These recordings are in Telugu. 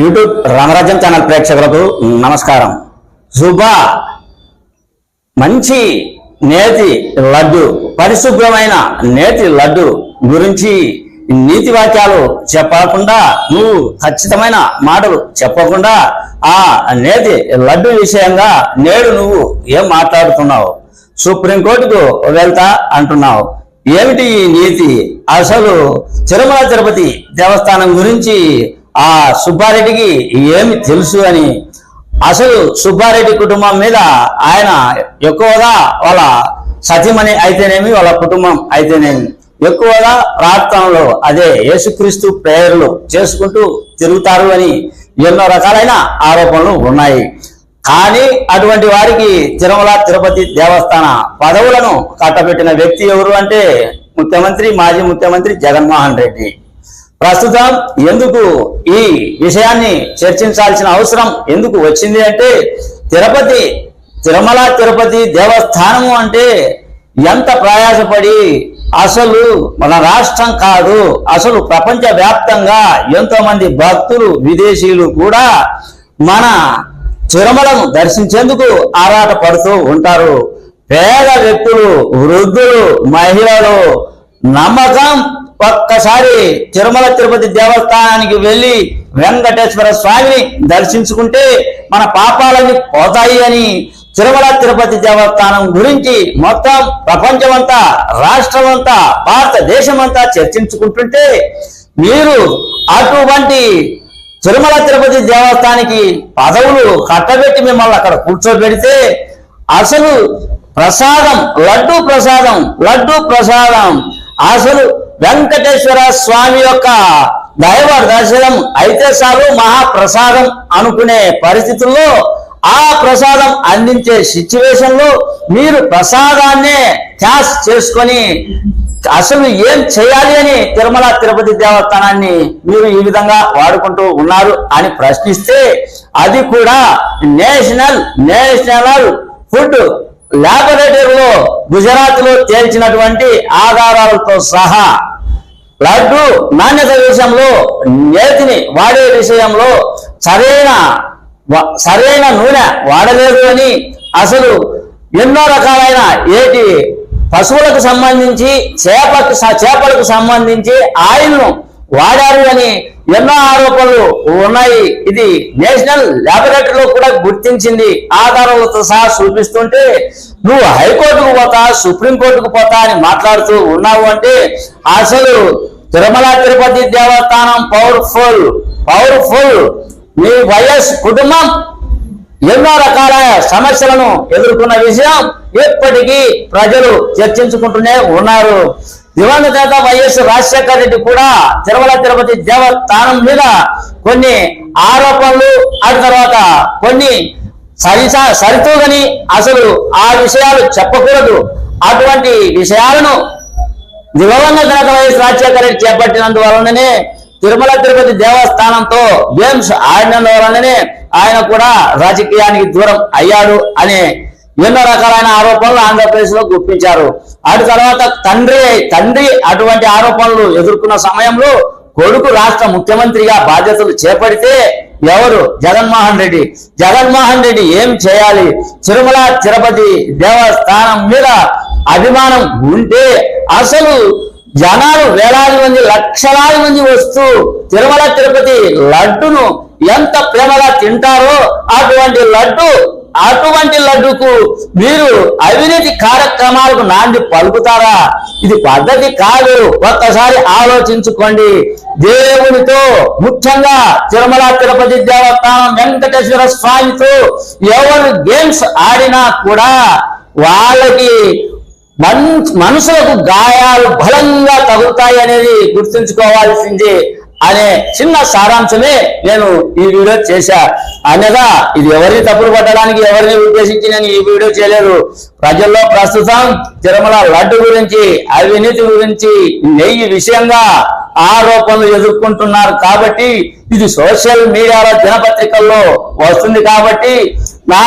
యూట్యూబ్ రామరాజ్యం ఛానల్ ప్రేక్షకులకు నమస్కారం. శుభ మంచి నేతి లడ్డు పరిశుభ్రమైన నేతి లడ్డు గురించి నీతి వాక్యాలు చెప్పకుండా నువ్వు ఖచ్చితమైన మాటలు చెప్పకుండా ఆ నేతి లడ్డు విషయంగా నేడు నువ్వు ఏం మాట్లాడుతున్నావు? సుప్రీంకోర్టుకు వెళ్తా అంటున్నావు. ఏమిటి ఈ నీతి? అసలు తిరుమల తిరుపతి దేవస్థానం గురించి ఆ సుబ్బారెడ్డికి ఏమి తెలుసు అని. అసలు సుబ్బారెడ్డి కుటుంబం మీద ఆయన ఎక్కువగా వాళ్ళ సతీమణి అయితేనేమి వాళ్ళ కుటుంబం అయితేనేమి. ఎక్కువగా ప్రార్థనలు అదే యేసుక్రీస్తు ప్రేయర్లు చేసుకుంటూ తిరుగుతారు అని ఎన్నో రకాలైన ఆరోపణలు ఉన్నాయి. కానీ అటువంటి వారికి తిరుమల తిరుపతి దేవస్థాన పదవులను కట్టబెట్టిన వ్యక్తి ఎవరు అంటే ముఖ్యమంత్రి మాజీ ముఖ్యమంత్రి జగన్మోహన్ రెడ్డి. ప్రస్తుతం ఎందుకు ఈ విషయాన్ని చర్చించాల్సిన అవసరం ఎందుకు వచ్చింది అంటే తిరుపతి తిరుమల తిరుపతి దేవస్థానము అంటే ఎంత ప్రయాసపడి అసలు మన రాష్ట్రం కాదు అసలు ప్రపంచ వ్యాప్తంగా ఎంతో మంది భక్తులు విదేశీయులు కూడా మన తిరుమలను దర్శించేందుకు ఆరాట పడుతూ ఉంటారు. పేద వ్యక్తులు వృద్ధులు మహిళలు నమ్మకం ఒక్కసారి తిరుమల తిరుపతి దేవస్థానానికి వెళ్ళి వెంకటేశ్వర స్వామిని దర్శించుకుంటే మన పాపాలన్నీ పోతాయి అని తిరుమల తిరుపతి దేవస్థానం గురించి మొత్తం ప్రపంచమంతా రాష్ట్రమంతా భారతదేశమంతా చర్చించుకుంటుంటే మీరు అటువంటి తిరుమల తిరుపతి దేవస్థానికి పదవులు కట్టబెట్టి మిమ్మల్ని అక్కడ కూర్చోబెడితే అసలు ప్రసాదం లడ్డు ప్రసాదం లడ్డు ప్రసాదం అసలు వెంకటేశ్వర స్వామి యొక్క దైవ దర్శనం అయితే చాలు మహాప్రసాదం అనుకునే పరిస్థితుల్లో ఆ ప్రసాదం అందించే సిచ్యువేషన్లో మీరు ప్రసాదాన్నే క్యాష్ చేసుకొని అసలు ఏం చేయాలి అని తిరుమల తిరుపతి దేవస్థానాన్ని మీరు ఈ విధంగా వాడుకుంటూ ఉన్నారు అని ప్రశ్నిస్తే అది కూడా నేషనల్ నేషనల్ ఫుడ్ ల్యాబొరేటరీలో గుజరాత్లో తేల్చినటువంటి ఆధారాలతో సహా. లడ్డు నాణ్యత విషయంలో నేతిని వాడే విషయంలో సరైన సరైన నూనె వాడలేదు అని అసలు ఎన్నో రకాలైన ఏటి పశువులకు సంబంధించి చేపకు చేపలకు సంబంధించి ఆయిల్ను వాడారు అని ఎన్నో ఆరోపణలు ఉన్నాయి. ఇది నేషనల్ ల్యాబొరేటరీలో కూడా గుర్తించింది. ఆధారాలతో సహా చూపిస్తుంటే నువ్వు హైకోర్టుకు పోతా సుప్రీంకోర్టుకు పోతా అని మాట్లాడుతూ ఉన్నావు అంటే అసలు తిరుమల తిరుపతి దేవస్థానం పవర్ఫుల్ పవర్ఫుల్. మీ వైఎస్ కుటుంబం ఎన్నో రకాల సమస్యలను ఎదుర్కొన్న విషయం ఇప్పటికీ ప్రజలు చర్చించుకుంటూనే ఉన్నారు. దివంగత నేత వైఎస్ రాజశేఖర రెడ్డి కూడా తిరుమల తిరుపతి దేవస్థానం మీద కొన్ని ఆరోపణలు ఆ తర్వాత కొన్ని సరిసా సరితూగని అసలు ఆ విషయాలు చెప్పకూడదు. అటువంటి విషయాలను దివంగత నేత వైఎస్ రాజశేఖర రెడ్డి చేపట్టినందువలననే తిరుమల తిరుపతి దేవస్థానంతో గేమ్స్ ఆడినందువలననే ఆయన కూడా రాజకీయానికి దూరం అయ్యాడు అనే ఎన్నో రకాలైన ఆరోపణలు ఆంధ్రప్రదేశ్లో గుప్పించారు. అటు తర్వాత తండ్రి తండ్రి అటువంటి ఆరోపణలు ఎదుర్కొన్న సమయంలో కొడుకు రాష్ట్ర ముఖ్యమంత్రిగా బాధ్యతలు చేపడితే ఎవరు? జగన్మోహన్ రెడ్డి. జగన్మోహన్ రెడ్డి ఏం చేయాలి? తిరుమల తిరుపతి దేవస్థానం మీద అభిమానం ఉంటే అసలు జనాలు వేలాది మంది లక్షలాది మంది వస్తూ తిరుమల తిరుపతి లడ్డును ఎంత ప్రేమగా తింటారో అటువంటి లడ్డు అటువంటి లడ్డుకు మీరు అవినీతి కార్యక్రమాలకు నాంది పలుకుతారా? ఇది పద్ధతి కాదు. ఒక్కసారి ఆలోచించుకోండి. దేవునితో ముఖ్యంగా తిరుమల తిరుపతి దేవస్థానం వెంకటేశ్వర స్వామితో ఎవరు గేమ్స్ ఆడినా కూడా వాళ్ళకి మన్ మనుషులకు గాయాలు బలంగా తగులుతాయి అనేది గుర్తుంచుకోవాల్సింది. అనే చిన్న సారాంశమే నేను ఈ వీడియో చేశా. అనగా ఇది ఎవరిని తప్పులు పట్టడానికి ఎవరిని ఉద్దేశించి నేను ఈ వీడియో చేయలేదు. ప్రజల్లో ప్రస్తుతం తిరుమల లడ్డు గురించి అవినీతి గురించి నెయ్యి విషయంగా ఆరోపణలు ఎదుర్కొంటున్నారు కాబట్టి ఇది సోషల్ మీడియాలో దినపత్రికల్లో వస్తుంది కాబట్టి నా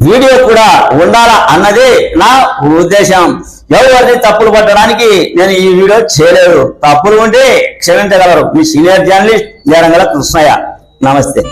వీడియో కూడా ఉండాలా అన్నదే నా ఉద్దేశం. ఎవరిని తప్పులు పట్టడానికి నేను ఈ వీడియో చేయలేదు. తప్పులు ఉంటే క్షమించగలరు. మీ సీనియర్ జర్నలిస్ట్ జరంగల కృష్ణయ్య. నమస్తే.